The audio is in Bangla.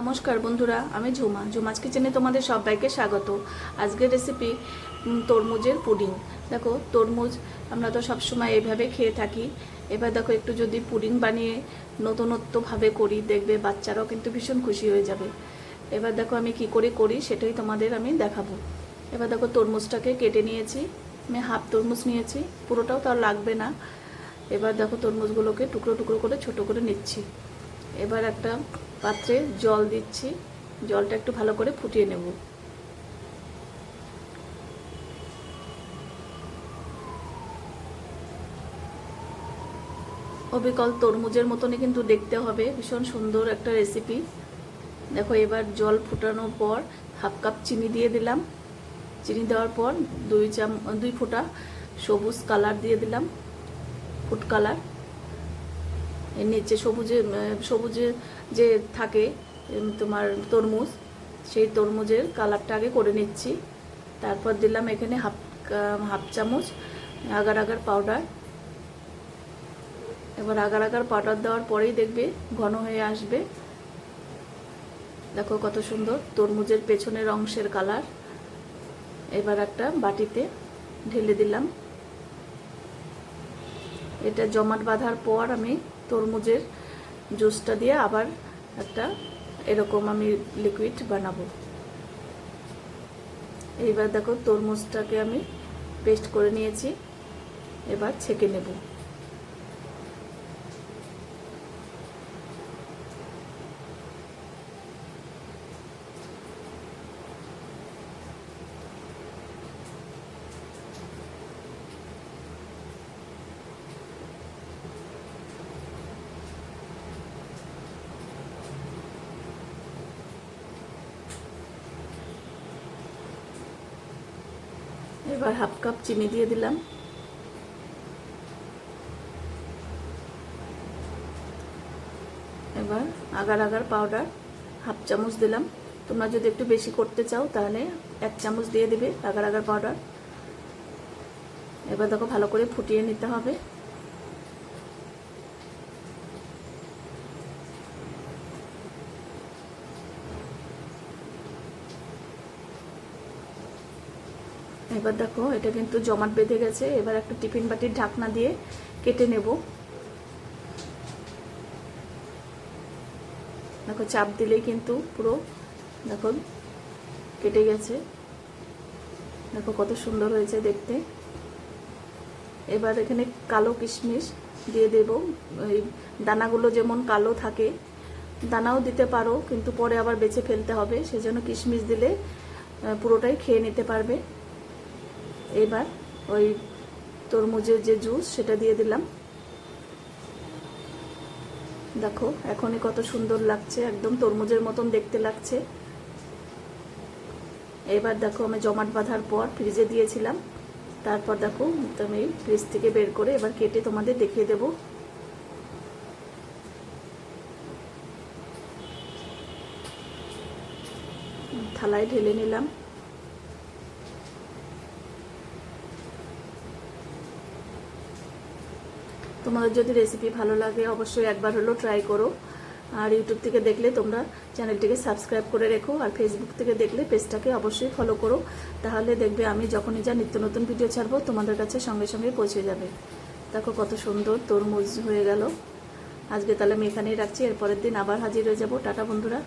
নমস্কার বন্ধুরা, আমি ঝুমা। ঝুমাজ কিচেনে তোমাদের সবাইকে স্বাগত। আজকের রেসিপি তরমুজের পুডিং। দেখো, তরমুজ আমরা তো সবসময় এইভাবে খেয়ে থাকি। এবার দেখো, একটু যদি পুডিং বানিয়ে নতুনত্বভাবে করি, দেখবে বাচ্চারাও কিন্তু ভীষণ খুশি হয়ে যাবে। এবার দেখো, আমি কি করে করি সেটাই তোমাদের আমি দেখাবো। এবার দেখো, তরমুজটাকে কেটে নিয়েছি। আমি হাফ তরমুজ নিয়েছি, পুরোটাও তার লাগবে না। এবার দেখো, তরমুজগুলোকে টুকরো টুকরো করে ছোট করে নিচ্ছি। এবার একটা পাত্রে জল দিচ্ছি, জলটা একটু ভালো করে ফুটিয়ে নেব। অবিকল তরমুজের মতনই কিন্তু দেখতে হবে, ভীষণ সুন্দর একটা রেসিপি দেখো, এবার জল ফুটানোর পর হাফ কাপ চিনি দিয়ে দিলাম। চিনি দেওয়ার পর দুই চাম, দুই ফোঁটা সবুজ কালার দিয়ে দিলাম, ফুড কালার। এর নিচে সবুজে সবুজে যে থাকে তোমার তরমুজ, সেই তরমুজের কালারটা আগে করে নিচ্ছি। তারপর দিলাম এখানে হাফ হাফ চামচ আগার আগার পাউডার এবার আগার আগার পাউডার দেওয়ার পরেই দেখবে ঘন হয়ে আসবে। দেখো কত সুন্দর তরমুজের পেছনের অংশের কালার এবার একটা বাটিতে ঢেলে দিলাম। এটা জমাট বাঁধার পর আমি তরমুজের জুসটা দিয়ে আবার একটা এরকম আমি লিকুইড বানাবো। এইবার দেখো তরমুজটাকে আমি পেস্ট করে নিয়েছি। এবার ছেঁকে নেব। এবার হাফ কাপ চিনি দিয়ে দিলাম। এবার আগার আগার পাউডার হাফ চামচ দিলাম। তোমরা যদি একটু বেশি করতে চাও তাহলে এক চামচ দিয়ে দিবে আগার আগার পাউডার এবার দেখো ভালো করে ফুটিয়ে নিতে হবে। এবার দেখো, এটা কিন্তু জমাট বেঁধে গেছে। এবার একটা টিফিন বাটির ঢাকনা দিয়ে কেটে নেব। দেখো, চাপ দিলেই কিন্তু পুরো, দেখো, কেটে গেছে। দেখো, কত সুন্দর হয়েছে দেখতে। এবার এখানে কালো কিশমিশ দিয়ে দেব। ওই দানাগুলো যেমন কালো থাকে, দানাও দিতে পারো, কিন্তু পরে আবার বেছে ফেলতে হবে। সেজন্য কিশমিশ দিলে পুরোটাই খেয়ে নিতে পারবে। এবার ওই তরমুজের যে জুস, সেটা দিয়ে দিলাম। দেখো, এখনই কত সুন্দর লাগছে, একদম তরমুজের মতন দেখতে লাগছে। এবার দেখো, আমি জমাট বাঁধার পর ফ্রিজে দিয়েছিলাম। তারপর দেখো, আমি ফ্রিজ থেকে বের করে এবার কেটে তোমাদের দেখিয়ে দেব। থালায় ঢেলে নিলাম। তোমাদের যদি রেসিপি ভালো লাগে, অবশ্যই একবার হলেও ট্রাই করো। আর ইউটিউব থেকে দেখলে তোমরা চ্যানেলটিকে সাবস্ক্রাইব করে রেখো, আর ফেসবুক থেকে দেখলে পেজটাকে অবশ্যই ফলো করো। তাহলে দেখবে আমি যখনই যা নিত্য নতুন ভিডিও ছাড়বো, তোমাদের কাছে সঙ্গে সঙ্গে পৌঁছে যাবে। দেখো কত সুন্দর তরমুজ হয়ে গেল। আজকে তাহলে আমি এখানেই রাখছি, এরপরের দিন আবার হাজির হয়ে যাব। টাটা বন্ধুরা।